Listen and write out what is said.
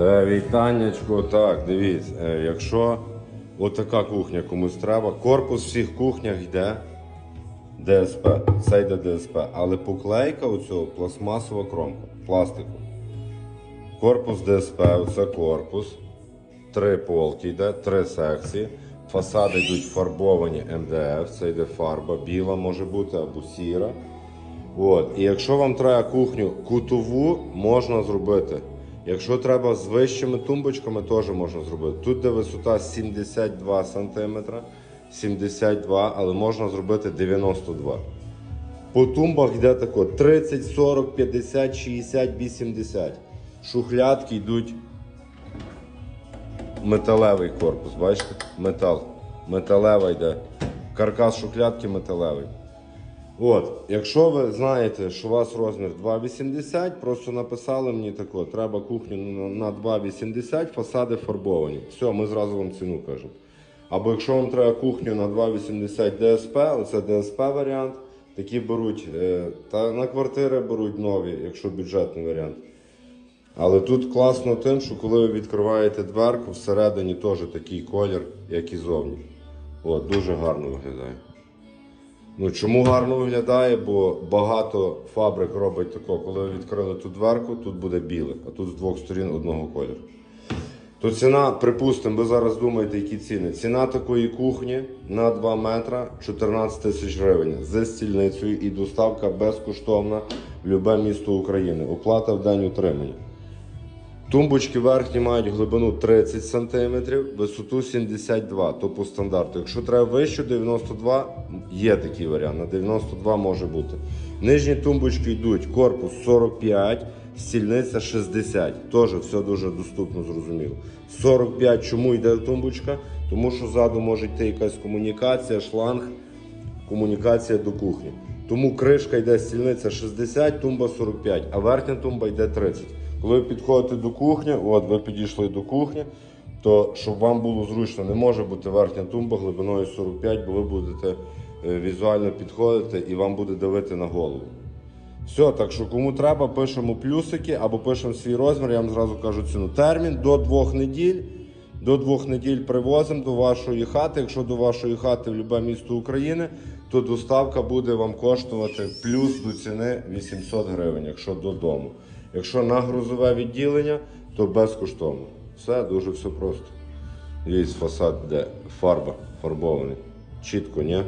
Е, вітаннячко, так, дивіться, е, якщо отака кухня комусь треба, корпус всіх кухнях йде ДСП, це йде ДСП, але поклейка оцього пластмасова кромка, пластику. Корпус ДСП, оце корпус, три полки йде, три секції. Фасади йдуть фарбовані МДФ, це йде фарба, біла може бути або сіра. От. І якщо вам треба кухню кутову, можна зробити. Якщо треба з вищими тумбочками, теж можна зробити. Тут де висота 72 см, 72, але можна зробити 92. По тумбах йде тако 30, 40, 50, 60, 80. Шухлядки йдуть металевий корпус, бачите? Метал. Металева йде. Каркас шухлядки металевий. От, якщо ви знаєте, що у вас розмір 2,80, просто написали мені тако, треба кухню на на 2,80, фасади фарбовані. Все, ми зразу вам ціну кажемо. Або якщо вам треба кухню на 2,80 ДСП, оце ДСП варіант, такі беруть, е, та на квартири беруть нові, якщо бюджетний варіант. Але тут класно тим, що коли ви відкриваєте дверку, всередині теж такий колір, як і зовні. От, дуже гарно виглядає. Ну, чому гарно виглядає? Бо багато фабрик робить тако, коли ви відкрили ту дверку, тут буде біле, а тут з двох сторін одного кольору. То ціна, припустимо, ви зараз думаєте, які ціни. Ціна такої кухні на 2 метра 14 тисяч гривень з стільницею і доставка безкоштовна в будь-яке місто України. Оплата в день утримання. Тумбочки верхні мають глибину 30 см, висоту 72, то по стандарту. Якщо треба вище 92, є такий варіант. На 92 може бути. Нижні тумбочки йдуть корпус 45, стільниця 60. Теж все дуже доступно, зрозуміло. 45 чому йде тумбочка? Тому що ззаду може йти якась комунікація, шланг, комунікація до кухні. Тому кришка йде стільниця 60, тумба 45, а верхня тумба йде 30. Коли ви підходите до кухні, от ви підійшли до кухні, то щоб вам було зручно, не може бути верхня тумба глибиною 45, бо ви будете е, візуально підходити і вам буде давити на голову. Все, так що кому треба, пишемо плюсики або пишемо свій розмір, я вам зразу кажу ціну. Термін до двох неділь. До двох неділь привозимо до вашої хати. Якщо до вашої хати в будь-яке місто України, то доставка буде вам коштувати плюс до ціни 800 гривень, якщо додому. Якщо на грузове відділення, то безкоштовно. Все дуже все просто. Є фасад, де фарба фарбований. Чітко, ні?